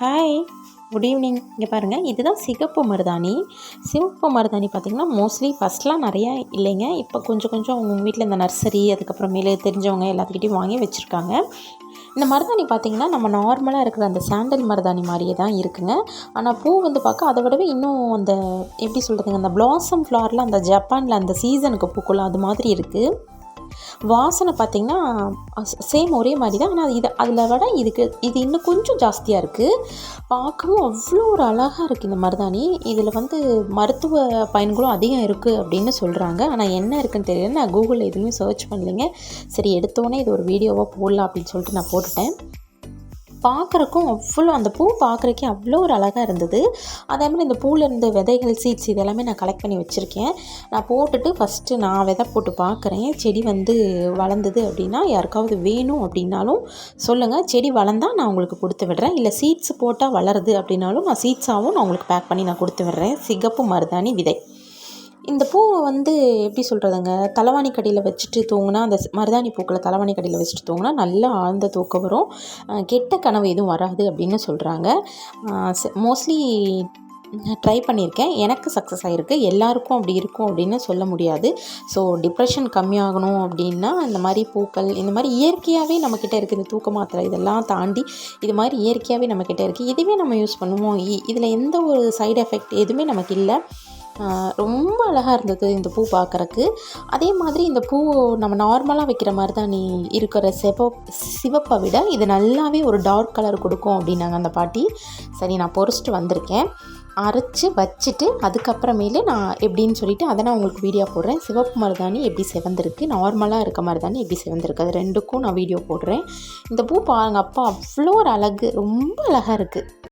Hi good evening இங்கே பாருங்கள் இதுதான் சிகப்பு மருதாணி. சிவப்பு மருதாணி பார்த்திங்கன்னா மோஸ்ட்லி ஃபஸ்ட்லாம் நிறையா இல்லைங்க. இப்போ கொஞ்சம் கொஞ்சம் அவங்க வீட்டில் இந்த நர்சரி அதுக்கப்புறமேலு தெரிஞ்சவங்க எல்லாத்துக்கிட்டையும் வாங்கி வச்சுருக்காங்க. இந்த மருதாணி பார்த்திங்கன்னா நம்ம நார்மலாக இருக்கிற அந்த சாண்டல் மருதாணி மாதிரியே தான் இருக்குங்க. ஆனால் பூ வந்து பார்க்க அதை விடவே இன்னும் அந்த எப்படி சொல்கிறதுங்க அந்த பிளாசம் ஃப்ளாரில் அந்த ஜப்பானில் அந்த சீசனுக்கு பூக்குள்ள அது மாதிரி இருக்குது வாசனை பார்த்திங்கன்னா சேம் ஒரே மாதிரி தான். ஆனால் இது அதில் விட இதுக்கு இது இன்னும் கொஞ்சம் ஜாஸ்தியாக இருக்குது பார்க்கவும் அவ்வளோ ஒரு அழகாக இருக்குது இந்த மருதாணி. இதில் வந்து மருத்துவ பயன்களும் அதிகம் இருக்குது அப்படின்னு சொல்கிறாங்க ஆனால் என்ன இருக்குன்னு தெரியல. நான் கூகுளில் எதுவுமே சர்ச் பண்ணலைங்க. சரி எடுத்தோடனே இது ஒரு வீடியோவாக போடலாம் அப்படின்னு சொல்லிட்டு நான் போட்டுட்டேன். பார்க்குறக்கும் அவ்வளோ அந்த பூ பார்க்குறக்கே அவ்வளோ ஒரு அழகாக இருந்தது. அதே மாதிரி இந்த பூவில் இருந்த விதைகள் சீட்ஸ் இதெல்லாமே நான் கலெக்ட் பண்ணி வச்சுருக்கேன். நான் போட்டுட்டு ஃபஸ்ட்டு நான் விதை போட்டு பார்க்குறேன் செடி வந்து வளர்ந்தது அப்படின்னா யாருக்காவது வேணும் அப்படின்னாலும் சொல்லுங்கள் செடி வளர்ந்தால் நான் உங்களுக்கு கொடுத்து விடுறேன். இல்லை சீட்ஸ் போட்டால் வளருது அப்படின்னாலும் நான் சீட்ஸாகவும் நான் உங்களுக்கு பேக் பண்ணி நான் கொடுத்து விடுறேன். சிகப்பு மருதாணி விதை. இந்த பூவை வந்து எப்படி சொல்கிறதுங்க தலைவாணி கடியில் வச்சுட்டு தூங்கினா அந்த மருதாணி பூக்களை தலைவாணி கடியில் வச்சுட்டு தூங்கினா நல்லா ஆழ்ந்த தூக்கம் வரும். கெட்ட கனவு எதுவும் வராது அப்படின்னு சொல்கிறாங்க மோஸ்ட்லி ட்ரை பண்ணியிருக்கேன். எனக்கு சக்ஸஸ் ஆகிருக்கு எல்லாருக்கும் அப்படி இருக்கும் அப்படின்னு சொல்ல முடியாது. ஸோ டிப்ரெஷன் கம்மியாகணும் அப்படின்னா இந்த மாதிரி பூக்கள் இந்த மாதிரி இயற்கையாகவே நம்மக்கிட்ட இருக்குது இந்த தூக்க மாத்திரை இதெல்லாம் தாண்டி இது மாதிரி இயற்கையாகவே நம்மக்கிட்ட இருக்குது இதுவே நம்ம யூஸ் பண்ணுவோம். இதில் எந்த ஒரு சைடு எஃபெக்ட் எதுவுமே நமக்கு இல்லை. ரொம்ப அழகாக இருந்தது இந்த பூ பார்க்குறக்கு அதே மாதிரி இந்த பூ நம்ம நார்மலாக வைக்கிற மாதிரி தான் நீ இருக்கிற செவ சிவப்பை விட இது நல்லாவே ஒரு டார்க் கலர் கொடுக்கும் அப்படின்னாங்க அந்த பாட்டி. சரி நான் பொறிச்சிட்டு வந்திருக்கேன். அரைச்சி வச்சுட்டு அதுக்கப்புறமேலே நான் எப்படின்னு சொல்லிவிட்டு அதை நான் உங்களுக்கு வீடியோ போடுறேன். சிவப்பு மருதாணி எப்படி செவந்திருக்கு நார்மலாக இருக்க மருதாணி எப்படி செவந்திருக்கு அது ரெண்டுக்கும் நான் வீடியோ போடுறேன். இந்த பூ பாருங்கள் அப்பா அவ்வளோ ஒரு அழகு ரொம்ப அழகாக இருக்குது